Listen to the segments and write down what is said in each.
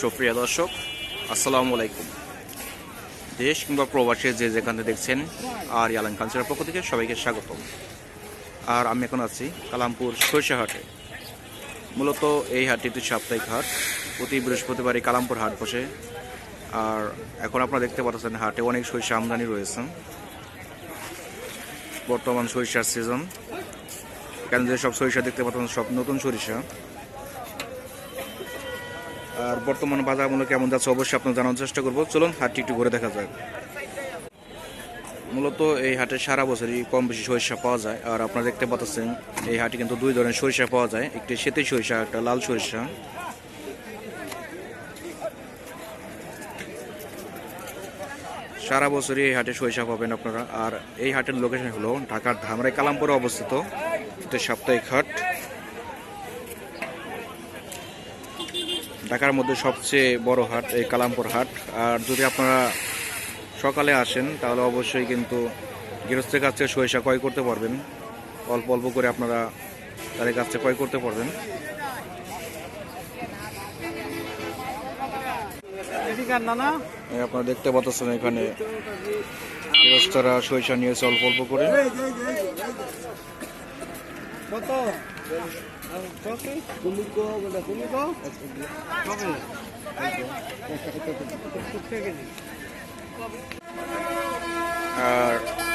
সুপ্রিয় দর্শক, আসসালামু আলাইকুম। দেশ কিংবা প্রবাসে যে যেখানে দেখছেন, আর ইয়ালান কালচারের পক্ষ থেকে সবাইকে স্বাগতম। আর আমি এখন আছি কালামপুর সরিষা হাটে মূলত এই হাটটি একটি সাপ্তাহিক হাট, প্রতি বৃহস্পতিবারই কালামপুর হাট বসে। আর এখন আপনারা দেখতে পাচ্ছেন হাটে অনেক সরিষা আমদানি রয়েছে। বর্তমান সরিষার সিজন এখানে যে সব সরিষা দেখতে পাচ্ছেন, সব নতুন সরিষা। আর বর্তমান বাজার মূল্য কেমন যাচ্ছে অবশ্যই আপনার জানার চেষ্টা করব। চলুন, হাটটি একটু ঘুরে দেখা যাক। মূলত এই হাটে সারা বছরই কম বেশি সরিষা পাওয়া যায়। আর আপনারা দেখতে পাচ্ছেন, এই হাটে কিন্তু দুই ধরনের সরিষা পাওয়া যায়। একটি সেতি সরিষা, একটা লাল সরিষা। সারা বছরই এই হাটে সরিষা পাবেন আপনারা। আর এই হাটের লোকেশন হলো ঢাকার ধামরাই কালামপুরে অবস্থিত সাপ্তাহিক হাট। ঢাকার মধ্যে সবচেয়ে বড় হাট এই কালামপুর হাট। আর যদি আপনারা সকালে আসেন তাহলে অবশ্যই কিন্তু গৃহস্থের কাছ থেকে সরিষা ক্রয় করতে পারবেন। অল্প অল্প করে আপনারা তাদের কাছ থেকে ক্রয় করতে পারবেন। আপনারা দেখতে পাচ্ছেন এখানে গৃহস্থরা সরিষা নিয়েছে অল্প অল্প করে। আর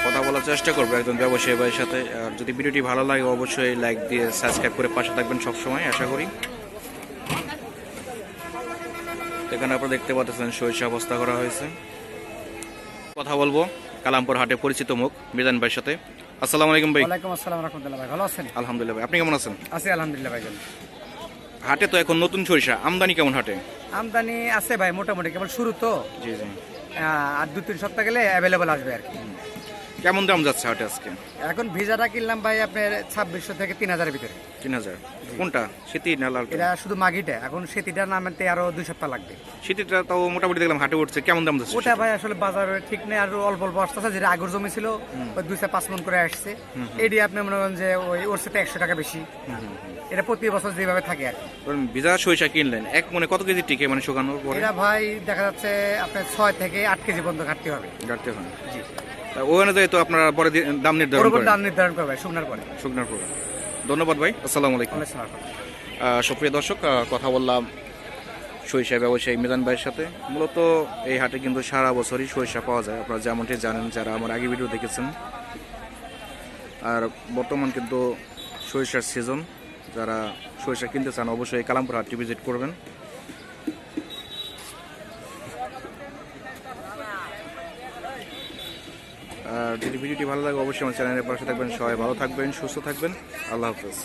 কথা বলার চেষ্টা করব একজন ব্যবসায়ী ভাইয়ের সাথে। আর যদি ভিডিওটি ভালো লাগে, অবশ্যই লাইক দিয়ে সাবস্ক্রাইব করে পাশে থাকবেন সবসময়, আশা করি। এখানে আপনারা দেখতে পাচ্ছেন সরিষা অবস্থা করা হয়েছে। কথা বলব, কালামপুর হাটে পরিচিত মুখ, মিজান ভাইয়ের সাথে। আসসালামু আলাইকুম ভাই। ওয়ালাইকুম আসসালাম রাহমাতুল্লাহ ভাই ভালো আছেন? আলহামদুলিল্লাহ ভাই আপনি কেমন আছেন? আছি আলহামদুলিল্লাহ ভাই হাটে তো এখন নতুন সরিষা আমদানি কেমন হাটে? আমদানি আছে ভাই মোটামুটি কেবল শুরু তো। জি জি। আর দু তিন সপ্তাহ গেলে অ্যাভেলেবল আসবে আর কি। কেমন দাম যাচ্ছে হাটে আজকে? এখন ভিসাটা কিনলাম ভাই আপনার ছাব্বিশশো থেকে তিন হাজারের ভিতরে। তিন হাজার। কোনটা? শীতি না লাল এটা শুধু মাগিটা এখন সেটিটা নামাতে আরও দুই সপ্তাহ লাগবে। শীতিটা তাও মোটামুটি দেখলাম হাটে উঠছে কেমন দাম যাচ্ছে ওটা ভাই আসলে বাজারে ঠিক নেই আর অল্প অল্প আসতেছে যেটা আগর জমি ছিল ওই দুই চার পাঁচ মন করে আসছে। এটি আপনি মনে করেন যে ওই ওর সাথে একশো টাকা বেশি। এটা প্রতি বছর যেভাবে থাকে আর কি। ভিজা সরিষা কিনলেন এক মনে কত কেজি টিকে মানে শুকানোর পরে? এটা ভাই দেখা যাচ্ছে আপনার ছয় থেকে আট কেজি পর্যন্ত ঘাটতে হবে। গাড়তে হয় জি। অনুযায়ী তো আপনারা পরে দাম নির্ধারণ করেন। দাম নির্ধারণ করবে শুকনার পরে। শুকনার পরে। ধন্যবাদ ভাই আসসালামু আলাইকুম। সুপ্রিয় দর্শক কথা বললাম সরিষা ব্যবসায়ী মিজান ভাইয়ের সাথে। মূলত এই হাটে কিন্তু সারা বছরই সরিষা পাওয়া যায়। আপনারা যেমনটি জানেন যারা আমার আগে ভিডিও দেখেছেন আর বর্তমান কিন্তু সরিষার সিজন যারা সরিষা কিনতে চান অবশ্যই কালামপুর হাটটি ভিজিট করবেন। আর যদি ভিডিওটি ভালো লাগে, অবশ্যই আমার চ্যানেলের পাশে থাকবেন। সবাই ভালো থাকবেন, সুস্থ থাকবেন। আল্লাহ হাফেজ।